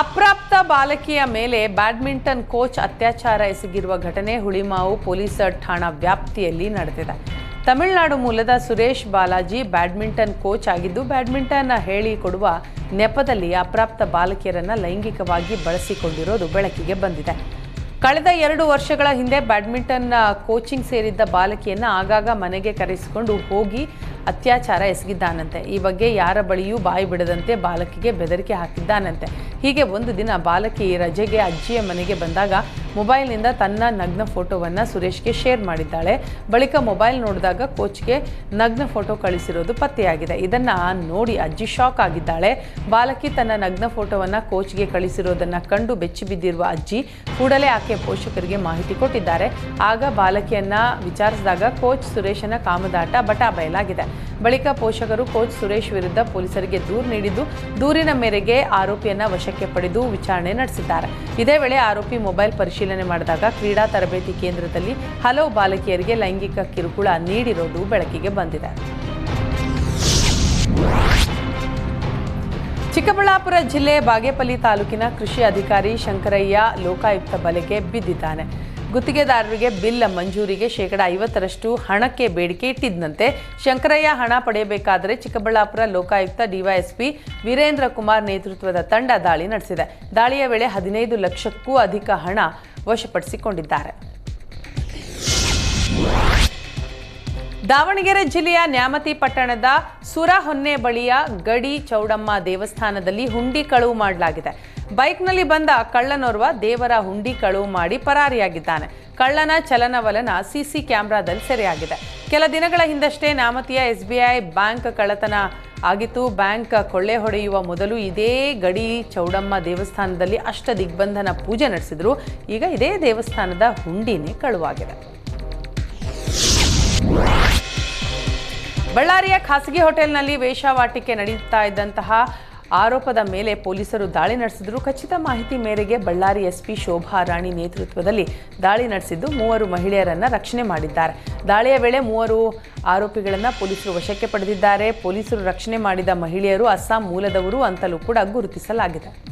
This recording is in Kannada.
ಅಪ್ರಾಪ್ತ ಬಾಲಕಿಯ ಮೇಲೆ ಬ್ಯಾಡ್ಮಿಂಟನ್ ಕೋಚ್ ಅತ್ಯಾಚಾರ ಎಸಗಿರುವ ಘಟನೆ ಹುಳಿಮಾವು ಪೊಲೀಸ್ ಠಾಣಾ ವ್ಯಾಪ್ತಿಯಲ್ಲಿ ನಡೆದಿದೆ. ತಮಿಳುನಾಡು ಮೂಲದ ಸುರೇಶ್ ಬಾಲಾಜಿ ಬ್ಯಾಡ್ಮಿಂಟನ್ ಕೋಚ್ ಆಗಿದ್ದು ಬ್ಯಾಡ್ಮಿಂಟನ್ ಹೇಳಿಕೊಡುವ ನೆಪದಲ್ಲಿ ಅಪ್ರಾಪ್ತ ಬಾಲಕಿಯರನ್ನು ಲೈಂಗಿಕವಾಗಿ ಬಳಸಿಕೊಂಡಿರೋದು ಬೆಳಕಿಗೆ ಬಂದಿದೆ. ಕಳೆದ ಎರಡು ವರ್ಷಗಳ ಹಿಂದೆ ಬ್ಯಾಡ್ಮಿಂಟನ್ ಕೋಚಿಂಗ್ ಸೇರಿದ್ದ ಬಾಲಕಿಯನ್ನು ಆಗಾಗ ಮನೆಗೆ ಕರೆಸಿಕೊಂಡು ಹೋಗಿ ಅತ್ಯಾಚಾರ ಎಸಗಿದ್ದಾನಂತೆ. ಈ ಬಗ್ಗೆ ಯಾರ ಬಳಿಯೂ ಬಾಯಿ ಬಿಡದಂತೆ ಬಾಲಕಿಗೆ ಬೆದರಿಕೆ ಹಾಕಿದ್ದಾನಂತೆ. ಹೀಗೆ ಒಂದು ದಿನ ಬಾಲಕಿ ರಜೆಗೆ ಅಜ್ಜಿಯ ಮನೆಗೆ ಬಂದಾಗ ಮೊಬೈಲ್ನಿಂದ ತನ್ನ ನಗ್ನ ಫೋಟೋವನ್ನು ಸುರೇಶ್ಗೆ ಶೇರ್ ಮಾಡಿದ್ದಾಳೆ. ಬಳಿಕ ಮೊಬೈಲ್ ನೋಡಿದಾಗ ಕೋಚ್ಗೆ ನಗ್ನ ಫೋಟೋ ಕಳಿಸಿರೋದು ಪತ್ತೆಯಾಗಿದೆ. ಇದನ್ನು ನೋಡಿ ಅಜ್ಜಿ ಶಾಕ್ ಆಗಿದ್ದಾಳೆ. ಬಾಲಕಿ ತನ್ನ ನಗ್ನ ಫೋಟೋವನ್ನು ಕೋಚ್ಗೆ ಕಳಿಸಿರೋದನ್ನ ಕಂಡು ಬೆಚ್ಚಿ ಬಿದ್ದಿರುವ ಅಜ್ಜಿ ಕೂಡಲೇ ಆಕೆ ಪೋಷಕರಿಗೆ ಮಾಹಿತಿ ಕೊಟ್ಟಿದ್ದಾರೆ. ಆಗ ಬಾಲಕಿಯನ್ನ ವಿಚಾರಿಸಿದಾಗ ಕೋಚ್ ಸುರೇಶನ ಕಾಮದಾಟ ಬಟಾ ಬಯಲಾಗಿದೆ. ಬಳಿಕ ಪೋಷಕರು ಕೋಚ್ ಸುರೇಶ್ ವಿರುದ್ಧ ಪೊಲೀಸರಿಗೆ ದೂರು ನೀಡಿದ್ದು, ದೂರಿನ ಮೇರೆಗೆ ಆರೋಪಿಯನ್ನ ವಶಕ್ಕೆ ಪಡೆದು ವಿಚಾರಣೆ ನಡೆಸಿದ್ದಾರೆ. ಇದೇ ವೇಳೆ ಆರೋಪಿ ಮೊಬೈಲ್ ಪರಿಶೀಲನೆ ಮಾಡಿದಾಗ ಕ್ರೀಡಾ ತರಬೇತಿ ಕೇಂದ್ರದಲ್ಲಿ ಹಲವು ಬಾಲಕಿಯರಿಗೆ ಲೈಂಗಿಕ ಕಿರುಕುಳ ನೀಡಿರೋದು ಬೆಳಕಿಗೆ ಬಂದಿದೆ. ಚಿಕ್ಕಬಳ್ಳಾಪುರ ಜಿಲ್ಲೆ ಬಾಗೇಪಲ್ಲಿ ತಾಲೂಕಿನ ಕೃಷಿ ಅಧಿಕಾರಿ ಶಂಕರಯ್ಯ ಲೋಕಾಯುಕ್ತ ಬಲೆಗೆ ಬಿದ್ದಿದ್ದಾನೆ. ಗುತ್ತಿಗೆದಾರರಿಗೆ ಬಿಲ್ ಮಂಜೂರಿಗೆ ಶೇಕಡ ಐವತ್ತರಷ್ಟು ಹಣಕ್ಕೆ ಬೇಡಿಕೆ ಇಟ್ಟಿದ್ದಂತೆ ಶಂಕರಯ್ಯ ಹಣ ಪಡೆಯಬೇಕಾದರೆ ಚಿಕ್ಕಬಳ್ಳಾಪುರ ಲೋಕಾಯುಕ್ತ ಡಿವೈಎಸ್ಪಿ ವೀರೇಂದ್ರ ಕುಮಾರ್ ನೇತೃತ್ವದ ತಂಡ ದಾಳಿ ನಡೆಸಿದೆ. ದಾಳಿಯ ವೇಳೆ ಹದಿನೈದು ಲಕ್ಷಕ್ಕೂ ಅಧಿಕ ಹಣ ವಶಪಡಿಸಿಕೊಂಡಿದ್ದಾರೆ. ದಾವಣಗೆರೆ ಜಿಲ್ಲೆಯ ನ್ಯಾಮತಿ ಪಟ್ಟಣದ ಸುರಹೊನ್ನೆ ಬಳಿಯ ಗಡಿ ಚೌಡಮ್ಮ ದೇವಸ್ಥಾನದಲ್ಲಿ ಹುಂಡಿ ಕಳುವು ಮಾಡಲಾಗಿದೆ. ಬೈಕ್ನಲ್ಲಿ ಬಂದ ಕಳ್ಳನೋರ್ವ ದೇವರ ಹುಂಡಿ ಕಳುವು ಮಾಡಿ ಪರಾರಿಯಾಗಿದ್ದಾನೆ. ಕಳ್ಳನ ಚಲನವಲನ ಸಿಸಿ ಕ್ಯಾಮೆರಾದಲ್ಲಿ ಸೆರೆಯಾಗಿದೆ. ಕೆಲ ದಿನಗಳ ಹಿಂದಷ್ಟೇ ನ್ಯಾಮತಿಯ ಎಸ್ಬಿಐ ಬ್ಯಾಂಕ್ ಕಳ್ಳತನ ಆಗಿತ್ತು. ಬ್ಯಾಂಕ್ ಕೊಳ್ಳೆ ಹೊಡೆಯುವ ಮೊದಲು ಇದೇ ಗಡಿ ಚೌಡಮ್ಮ ದೇವಸ್ಥಾನದಲ್ಲಿ ಅಷ್ಟ ದಿಗ್ಬಂಧನ ಪೂಜೆ ನಡೆಸಿದ್ರು. ಈಗ ಇದೇ ದೇವಸ್ಥಾನದ ಹುಂಡಿನೇ ಕಳುವಾಗಿದೆ. ಬಳ್ಳಾರಿಯ ಖಾಸಗಿ ಹೋಟೆಲ್ನಲ್ಲಿ ವೇಷವಾಟಿಕೆ ನಡೆಯುತ್ತಾ ಇದ್ದಂತಹ ಆರೋಪದ ಮೇಲೆ ಪೊಲೀಸರು ದಾಳಿ ನಡೆಸಿದ್ರು. ಖಚಿತ ಮಾಹಿತಿ ಮೇರೆಗೆ ಬಳ್ಳಾರಿ ಎಸ್ಪಿ ಶೋಭಾ ರಾಣಿ ನೇತೃತ್ವದಲ್ಲಿ ದಾಳಿ ನಡೆಸಿದ್ದು, ಮೂವರು ಮಹಿಳೆಯರನ್ನ ರಕ್ಷಣೆ ಮಾಡಿದ್ದಾರೆ. ದಾಳಿಯ ವೇಳೆ ಮೂವರು ಆರೋಪಿಗಳನ್ನ ಪೊಲೀಸರು ವಶಕ್ಕೆ ಪಡೆದಿದ್ದಾರೆ. ಪೊಲೀಸರು ರಕ್ಷಣೆ ಮಾಡಿದ ಮಹಿಳೆಯರು ಅಸ್ಸಾಂ ಮೂಲದವರು ಅಂತಲೂ ಕೂಡ ಗುರುತಿಸಲಾಗಿದೆ.